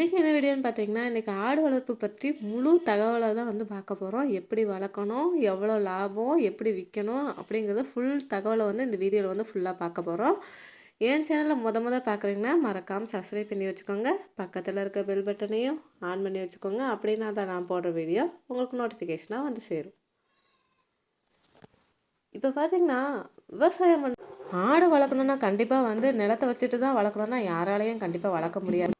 இன்றைக்கி என்ன வீடியோன்னு பார்த்தீங்கன்னா இன்றைக்கி ஆடு வளர்ப்பு பற்றி முழு தகவலை தான் வந்து பார்க்க போகிறோம் எப்படி வளர்க்கணும் எவ்வளோ லாபம் எப்படி விற்கணும் அப்படிங்கிறத ஃபுல் தகவலை வந்து இந்த வீடியோவில் வந்து ஃபுல்லாக பார்க்க போகிறோம் என் சேனலில் முத முத பார்க்குறீங்கன்னா மறக்காமல் சப்ஸ்கிரைப் பண்ணி வச்சுக்கோங்க. பக்கத்தில் இருக்க பெல் பட்டனையும் ஆன் பண்ணி வச்சுக்கோங்க. அப்படின்னா தான் நான் போடுற வீடியோ உங்களுக்கு நோட்டிஃபிகேஷனாக வந்து சேரும். இப்போ பார்த்தீங்கன்னா விவசாயம் பண்ண ஆடு வளர்க்கணுன்னா கண்டிப்பாக வந்து நிலத்தை வச்சுட்டு தான் வளர்க்கணுன்னா யாராலையும் கண்டிப்பாக வளர்க்க முடியாது.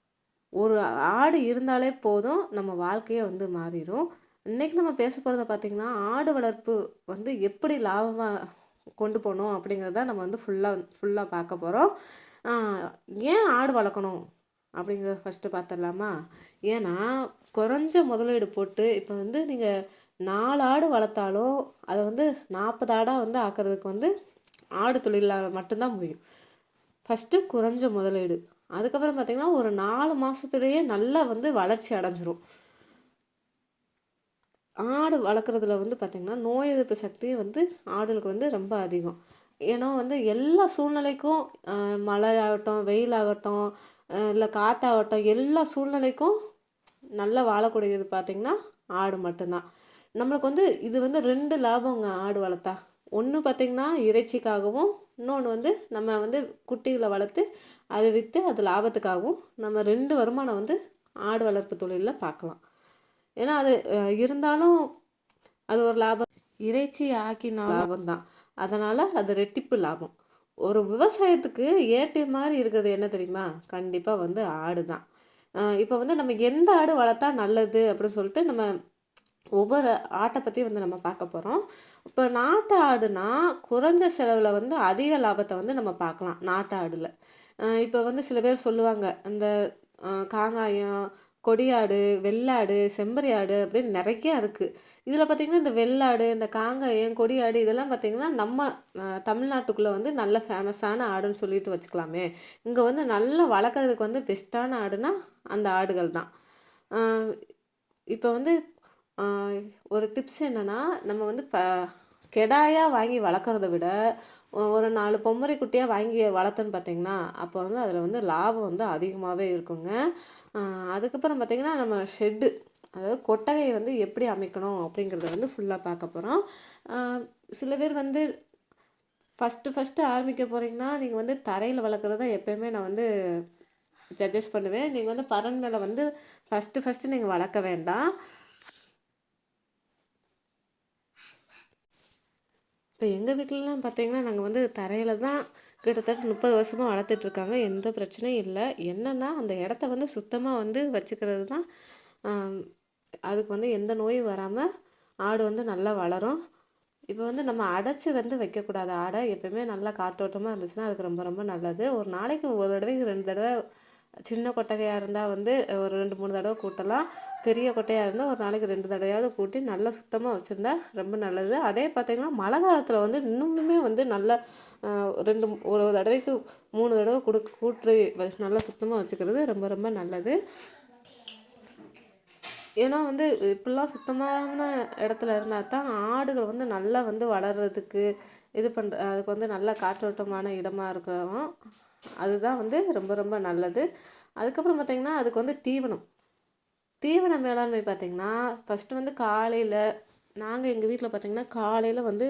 ஒரு ஆடு இருந்தாலே போதும் நம்ம வாழ்க்கையே வந்து மாறிடும் இன்றைக்கி நம்ம பேச போகிறத பார்த்திங்கன்னா ஆடு வளர்ப்பு வந்து எப்படி லாபமாக கொண்டு போகணும் அப்படிங்கிறத நம்ம வந்து ஃபுல்லாக ஃபுல்லாக பார்க்க போகிறோம் ஏன் ஆடு வளர்க்கணும் அப்படிங்கிறத ஃபஸ்ட்டு பார்த்துடலாமா ஏன்னா குறைஞ்ச முதலீடு போட்டு இப்போ வந்து நீங்கள் நாலு ஆடு வளர்த்தாலும் அதை வந்து நாற்பது ஆடாக வந்து ஆக்கிறதுக்கு வந்து ஆடு தொழிலால் மட்டும்தான் முடியும். ஃபஸ்ட்டு குறைஞ்ச முதலீடு. அதுக்கப்புறம் பார்த்திங்கன்னா ஒரு நாலு மாதத்துலேயே நல்லா வந்து வளர்ச்சி அடைஞ்சிரும். ஆடு வளர்க்குறதுல வந்து பார்த்திங்கன்னா நோய் எதிர்ப்பு சக்தி வந்து ஆடுகளுக்கு வந்து ரொம்ப அதிகம். ஏன்னா வந்து எல்லா சூழ்நிலைக்கும் மழை ஆகட்டும் வெயில் ஆகட்டும் இல்லை காற்றாகட்டும் எல்லா சூழ்நிலைக்கும் நல்லா வாழக்கூடியது பார்த்திங்கன்னா ஆடு மட்டும்தான். நம்மளுக்கு வந்து இது வந்து ரெண்டு லாபங்க ஆடு வளர்த்தா. ஒன்று பார்த்திங்கன்னா இறைச்சிக்காகவும் இன்னொன்று வந்து நம்ம வந்து குட்டிகளை வளர்த்து அதை விற்று அது லாபத்துக்காகவும் நம்ம ரெண்டு வருமானம் வந்து ஆடு வளர்ப்பு தொழிலில் பார்க்கலாம் ஏன்னா அது இருந்தாலும் அது ஒரு லாபம். இறைச்சி ஆக்கின லாபம் தான் அதனால் அது ரெட்டிப்பு லாபம். ஒரு விவசாயத்துக்கு ஏற்ற மாதிரி இருக்கிறது என்ன தெரியுமா? கண்டிப்பாக வந்து ஆடு தான் இப்போ வந்து நம்ம எந்த ஆடு வளர்த்தா நல்லது அப்படின்னு சொல்லிட்டு நம்ம ஒவ்வொரு ஆட்டை பற்றி வந்து நம்ம பார்க்க போகிறோம் இப்போ நாட்டு ஆடுனா குறைஞ்ச செலவில் வந்து அதிக லாபத்தை வந்து நம்ம பார்க்கலாம் நாட்டு ஆடில். இப்போ வந்து சில பேர் சொல்லுவாங்க இந்த காங்காயம் கொடியாடு வெள்ளாடு செம்பரி ஆடு அப்படின்னு நிறையா இருக்குது இதில் பார்த்திங்கன்னா இந்த வெள்ளாடு இந்த காங்காயம் கொடியாடு இதெல்லாம் பார்த்திங்கன்னா நம்ம தமிழ்நாட்டுக்குள்ளே வந்து நல்ல ஃபேமஸான ஆடுன்னு சொல்லிட்டு வச்சுக்கலாமே. இங்கே வந்து நல்லா வளர்க்குறதுக்கு வந்து பெஸ்ட்டான ஆடுனா அந்த ஆடுகள் தான். இப்போ வந்து ஒரு டிப்ஸ் என்னென்னா நம்ம வந்து ப கெடாயாக வாங்கி வளர்க்குறத விட ஒரு நாலு பொம்மரை குட்டியாக வாங்கி வளர்த்தோன்னு பார்த்தீங்கன்னா அப்போ வந்து அதில் வந்து லாபம் வந்து அதிகமாகவே இருக்குங்க. அதுக்கப்புறம் பார்த்திங்கன்னா நம்ம ஷெட்டு அதாவது கொட்டகையை வந்து எப்படி அமைக்கணும் அப்படிங்கிறத வந்து ஃபுல்லாக பார்க்க போகிறோம் சில பேர் வந்து ஃபஸ்ட்டு ஃபஸ்ட்டு ஆரம்பிக்க போகிறீங்கன்னா நீங்கள் வந்து தரையில் வளர்க்குறத எப்போயுமே நான் வந்து சஜஸ்ட் பண்ணுவேன். நீங்கள் வந்து பறன் வந்து ஃபஸ்ட்டு ஃபஸ்ட்டு நீங்கள் வளர்க்க வேண்டாம். இப்போ எங்கள் வீட்டிலலாம் பார்த்திங்கன்னா நாங்கள் வந்து தரையில் தான் கிட்டத்தட்ட முப்பது வருஷமாக வளர்த்துட்ருக்காங்க. எந்த பிரச்சனையும் இல்லை. என்னென்னா அந்த இடத்த வந்து சுத்தமாக வந்து வச்சுக்கிறது தான் அதுக்கு வந்து எந்த நோயும் வராமல் ஆடு வந்து நல்லா வளரும். இப்போ வந்து நம்ம அடைச்சி வந்து வைக்கக்கூடாது. ஆடை எப்போயுமே நல்லா காற்றோட்டமாக இருந்துச்சுன்னா அதுக்கு ரொம்ப ரொம்ப நல்லது. ஒரு நாளைக்கு ஒரு தடவைக்கு ரெண்டு தடவை சின்ன கொட்டகையாக இருந்தால் வந்து ஒரு ரெண்டு மூணு தடவை கூட்டலாம். பெரிய கொட்டையாக இருந்தால் ஒரு நாளைக்கு ரெண்டு தடவையாவது கூட்டி நல்லா சுத்தமாக வச்சுருந்தா ரொம்ப நல்லது. அதே பார்த்திங்கன்னா மழை காலத்தில் வந்து இன்னுமுமே வந்து நல்லா ரெண்டு ஒரு தடவைக்கு மூணு தடவை கொடு கூட்டு நல்லா சுத்தமாக வச்சுக்கிறது ரொம்ப ரொம்ப நல்லது. ஏன்னா வந்து இப்படிலாம் சுத்தமான இடத்துல இருந்தால் தான் ஆடுகள் வந்து நல்லா வந்து வளர்கிறதுக்கு இது பண்ணுற அதுக்கு வந்து நல்ல காற்றோட்டமான இடமா இருக்கணும். அதுதான் வந்து ரொம்ப ரொம்ப நல்லது. அதுக்கப்புறம் பார்த்திங்கன்னா அதுக்கு வந்து தீவனம். தீவன மேலாண்மை பார்த்திங்கன்னா ஃபஸ்ட்டு வந்து காலையில் நாங்கள் எங்கள் வீட்டில் பார்த்திங்கன்னா காலையில் வந்து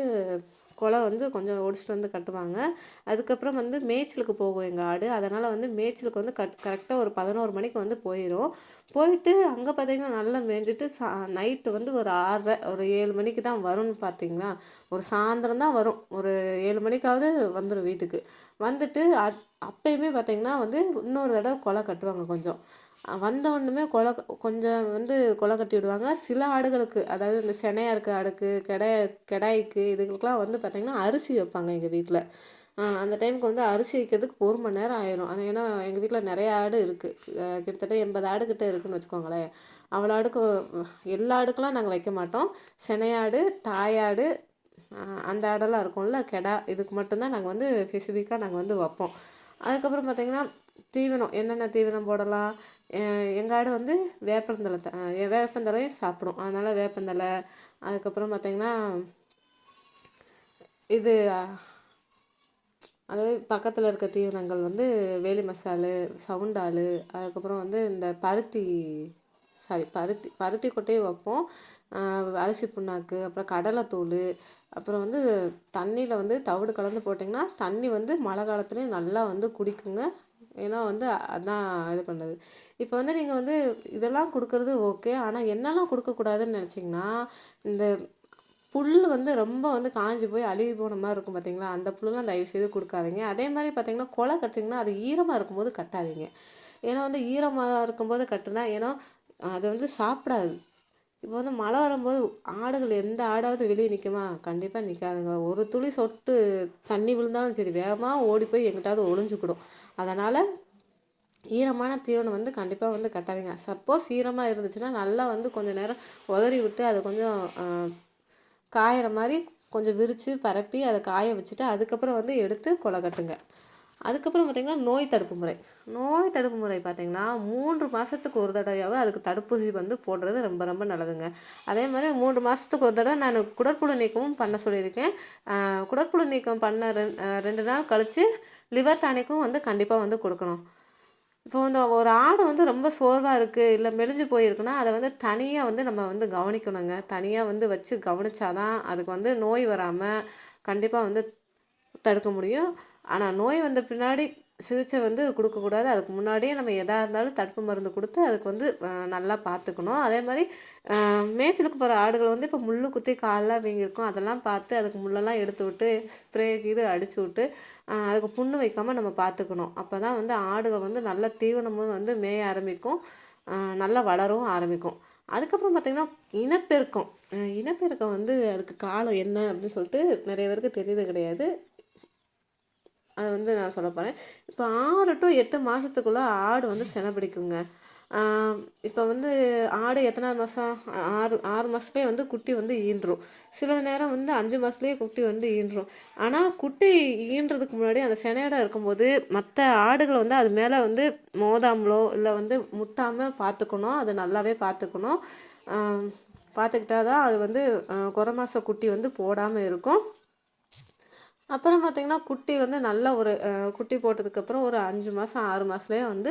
குளம் வந்து கொஞ்சம் ஒடிச்சிட்டு வந்து கட்டுவாங்க. அதுக்கப்புறம் வந்து மேய்ச்சலுக்கு போகும் எங்கள் ஆடு. அதனால் வந்து மேய்ச்சலுக்கு வந்து கட் கரெக்டாக ஒரு பதினோரு மணிக்கு வந்து போயிடும் போயிட்டு அங்கே பார்த்திங்கன்னா நல்லா மேய்ஞ்சிட்டு சா நைட்டு வந்து ஒரு ஆறரை ஒரு ஏழு மணிக்கு தான் வரும்னு பார்த்திங்களா ஒரு சாயந்தரம் தான் வரும். ஒரு ஏழு மணிக்காவது வந்துடும் வீட்டுக்கு. வந்துட்டு அப் அப்போயுமே பார்த்திங்கன்னா வந்து இன்னொரு தடவை குளம் கட்டுவாங்க கொஞ்சம். வந்தோடனுமே கொலை கொஞ்சம் வந்து கொலை கட்டி விடுவாங்க. சில ஆடுகளுக்கு அதாவது இந்த செனையா இருக்க ஆடுக்கு கெடை கெடாய்க்கு இதுகளுக்கெலாம் வந்து பார்த்திங்கன்னா அரிசி வைப்பாங்க எங்கள் வீட்டில் அந்த டைமுக்கு வந்து அரிசி வைக்கிறதுக்கு ஒரு மணி நேரம் ஆயிரும். அது ஏன்னா எங்கள் வீட்டில் நிறைய ஆடு இருக்குது கிட்டத்தட்ட எண்பது ஆடு கிட்டே இருக்குதுன்னு வச்சுக்கோங்களேன். அவ்வளோ ஆடுக்கு எல்லா ஆடுக்கெலாம் நாங்கள் வைக்க மாட்டோம். செனையாடு தாயாடு அந்த ஆடெல்லாம் இருக்கும்ல கெடா இதுக்கு மட்டும்தான் நாங்கள் வந்து ஸ்பெசிஃபிக்காக நாங்கள் வந்து வைப்போம். அதுக்கப்புறம் பார்த்திங்கன்னா தீவனம் என்னென்ன தீவனம் போடலாம்? எங்கள் ஆடு வந்து வேப்பந்தழை த வேப்பந்தழையும் சாப்பிடும். அதனால் வேப்பந்தலை அதுக்கப்புறம் பார்த்திங்கன்னா இது அதாவது பக்கத்தில் இருக்க தீவனங்கள் வந்து வேலி மசாலு சவுண்டால் அதுக்கப்புறம் வந்து இந்த பருத்தி சாரி பருத்தி பருத்தி கொட்டையும் வைப்போம். அரிசி புண்ணாக்கு அப்புறம் கடலைத்தூள் அப்புறம் வந்து தண்ணியில் வந்து தவிடு கலந்து போட்டிங்கன்னா தண்ணி வந்து மழை காலத்துலேயும் நல்லா வந்து குடிக்குங்க. ஏன்னா வந்து அதான் இது பண்ணுறது இப்போ வந்து நீங்கள் வந்து இதெல்லாம் கொடுக்குறது ஓகே. ஆனால் என்னெல்லாம் கொடுக்கக்கூடாதுன்னு நினச்சிங்கன்னா இந்த புல் வந்து ரொம்ப வந்து காஞ்சி போய் அழுகி போன மாதிரி இருக்கும் பார்த்தீங்களா அந்த புல்லெலாம் தயவுசெய்து கொடுக்காதீங்க. அதே மாதிரி பார்த்தீங்கன்னா கொலை கட்டிங்கன்னா அது ஈரமாக இருக்கும்போது கட்டாதீங்க. ஏன்னா வந்து ஈரமாக இருக்கும்போது கட்டுனா ஏன்னா அது வந்து சாப்பிடாது. இப்போ வந்து மழை வரும்போது ஆடுகள் எந்த ஆடாவது வெளியே நிற்குமா கண்டிப்பாக நிற்காதுங்க ஒரு துளி சொட்டு தண்ணி விழுந்தாலும் சரி வேகமாக ஓடி போய் எங்கிட்டாவது ஒளிஞ்சுக்கிடும். அதனால் ஈரமான தீவனம் வந்து கண்டிப்பாக வந்து கட்டாதீங்க. சப்போஸ் ஈரமாக இருந்துச்சுன்னா நல்லா வந்து கொஞ்சம் நேரம் உதறி விட்டு அதை கொஞ்சம் காயிற மாதிரி கொஞ்சம் விரித்து பரப்பி அதை காய வச்சுட்டு அதுக்கப்புறம் வந்து எடுத்து கொலை கட்டுங்க. அதுக்கப்புறம் பார்த்திங்கன்னா நோய் தடுப்பு முறை. நோய் தடுப்பு முறை பார்த்திங்கன்னா மூன்று மாதத்துக்கு ஒரு தடவையாவது அதுக்கு தடுப்பூசி வந்து போடுறது ரொம்ப ரொம்ப நல்லதுங்க. அதே மாதிரி மூன்று மாதத்துக்கு ஒரு தடவை நான் குடற்புழு நீக்கமும் பண்ண சொல்லியிருக்கேன். குடற்புழு நீக்கம் பண்ண ரெண் ரெண்டு நாள் கழித்து லிவர் டானிக்கும் வந்து கண்டிப்பாக வந்து கொடுக்கணும். இப்போ வந்து ஒரு ஆடு வந்து ரொம்ப சோர்வாக இருக்குது இல்லை மெலிஞ்சு போயிருக்குன்னா அதை வந்து தனியாக வந்து நம்ம வந்து கவனிக்கணுங்க. தனியாக வந்து வச்சு கவனிச்சாதான் அதுக்கு வந்து நோய் வராமல் கண்டிப்பாக வந்து தடுக்க முடியும். ஆனால் நோய் வந்த பின்னாடி சிகிச்சை வந்து கொடுக்கக்கூடாது. அதுக்கு முன்னாடியே நம்ம எதாக இருந்தாலும் தடுப்பு மருந்து கொடுத்து அதுக்கு வந்து நல்லா பார்த்துக்கணும். அதே மாதிரி மேய்ச்சலுக்கு போகிற ஆடுகள் வந்து இப்போ முள் குத்தி காலெலாம் வீங்கியிருக்கும். அதெல்லாம் பார்த்து அதுக்கு முள்ளெல்லாம் எடுத்து விட்டு ஸ்ப்ரே இது அடித்து விட்டு அதுக்கு புண்ணு வைக்காமல் நம்ம பார்த்துக்கணும். அப்போ தான் வந்து ஆடுகள் வந்து நல்ல தீவனமும் வந்து மேய ஆரம்பிக்கும். நல்லா வளரவும் ஆரம்பிக்கும். அதுக்கப்புறம் பார்த்திங்கன்னா இனப்பெருக்கம். இனப்பெருக்கம் வந்து அதுக்கு காலம் என்ன அப்படின்னு சொல்லிட்டு நிறைய பேருக்கு தெரியுது கிடையாது. அதை வந்து நான் சொல்ல போகிறேன் இப்போ ஆறு டு எட்டு மாதத்துக்குள்ளே ஆடு வந்து செனை பிடிக்குங்க. இப்போ வந்து ஆடு எத்தனாவது மாதம் ஆறு ஆறு மாதத்துலேயே வந்து குட்டி வந்து ஈன்றும். சில நேரம் வந்து அஞ்சு மாதத்துலேயே குட்டி வந்து ஈன்றும். ஆனால் குட்டி ஈன்றதுக்கு முன்னாடி அந்த செனையோட இருக்கும்போது மற்ற ஆடுகளை வந்து அது மேலே வந்து மோதாமலோ இல்லை வந்து முத்தாமல் பார்த்துக்கணும் அதை நல்லாவே பார்த்துக்கணும் பார்த்துக்கிட்டா தான் அது வந்து குறை மாத குட்டி வந்து போடாமல் இருக்கும். அப்புறம் பார்த்திங்கன்னா குட்டி வந்து நல்ல ஒரு குட்டி போட்டதுக்கப்புறம் ஒரு அஞ்சு மாதம் ஆறு மாதத்துலேயே வந்து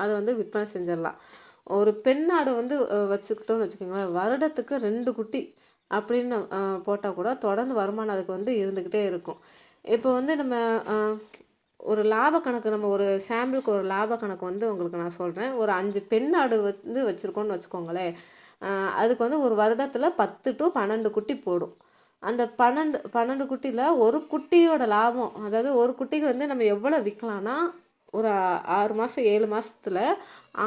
அதை வந்து விற்பனை செஞ்சிடலாம். ஒரு பெண்ணாடு வந்து வச்சுக்கிட்டோம்னு வச்சுக்கோங்களேன் வருடத்துக்கு ரெண்டு குட்டி அப்படின்னு போட்டால் கூட தொடர்ந்து வருமானம் அதுக்கு வந்து இருந்துக்கிட்டே இருக்கும். இப்போ வந்து நம்ம ஒரு லாப கணக்கு நம்ம ஒரு சாம்பிளுக்கு ஒரு லாப கணக்கு வந்து உங்களுக்கு நான் சொல்கிறேன் ஒரு அஞ்சு பெண் ஆடு வந்து வச்சுருக்கோன்னு வச்சுக்கோங்களேன் அதுக்கு வந்து ஒரு வருடத்தில் பத்து டு பன்னெண்டு குட்டி போடும். அந்த பன்னெண்டு பன்னெண்டு குட்டியில் ஒரு குட்டியோட லாபம் அதாவது ஒரு குட்டிக்கு வந்து நம்ம எவ்வளோ விற்கலான்னா ஒரு ஆறு மாதம் ஏழு மாதத்துல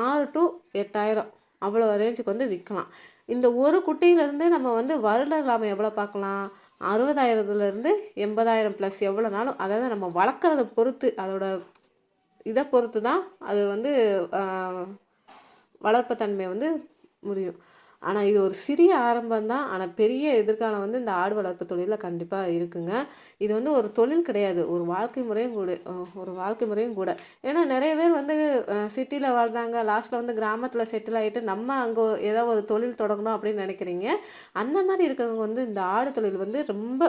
ஆறு டு எட்டாயிரம் அவ்வளோ ரேஞ்சுக்கு வந்து விற்கலாம். இந்த ஒரு குட்டியிலேருந்து நம்ம வந்து வருட லாபம் எவ்வளோ பார்க்கலாம்? அறுபதாயிரத்துலேருந்து எண்பதாயிரம் ப்ளஸ் எவ்வளோனாலும் அதாவது நம்ம வளர்க்குறத பொறுத்து அதோட இதை பொறுத்து தான் அது வந்து வளர்ப்புத்தன்மை வந்து முடியும். ஆனால் இது ஒரு சிறிய ஆரம்பம் தான் ஆனால் பெரிய எதிர்காலம் வந்து இந்த ஆடு வளர்ப்பு தொழிலில் கண்டிப்பாக இருக்குங்க. இது வந்து ஒரு தொழில் கிடையாது. ஒரு வாழ்க்கை முறையும் கூட ஒரு வாழ்க்கை முறையும் கூட. ஏன்னா நிறைய பேர் வந்து சிட்டியில் வாழ்கிறாங்க லாஸ்ட்டில் வந்து கிராமத்தில் செட்டில் ஆகிட்டு நம்ம அங்கே ஏதோ ஒரு தொழில் தொடங்கணும் அப்படின்னு நினைக்கிறீங்க. அந்த மாதிரி இருக்கிறவங்க வந்து இந்த ஆடு தொழில் வந்து ரொம்ப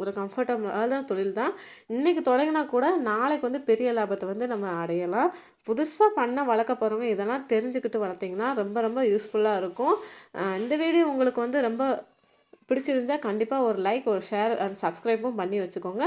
ஒரு கம்ஃபர்டபுளான தொழில் தான். இன்றைக்கி தொடங்கினா கூட நாளைக்கு வந்து பெரிய லாபத்தை வந்து நம்ம அடையலாம். புதுசாக பண்ண வளர்க்க போகிறவங்க இதெல்லாம் தெரிஞ்சுக்கிட்டு வளர்த்திங்கன்னா ரொம்ப ரொம்ப யூஸ்ஃபுல்லாக இருக்கும். இந்த வீடியோ உங்களுக்கு வந்து ரொம்ப பிடிச்சிருந்தால் கண்டிப்பாக ஒரு லைக் ஒரு ஷேர் அண்ட் சப்ஸ்கிரைபும் பண்ணி வச்சுக்கோங்க.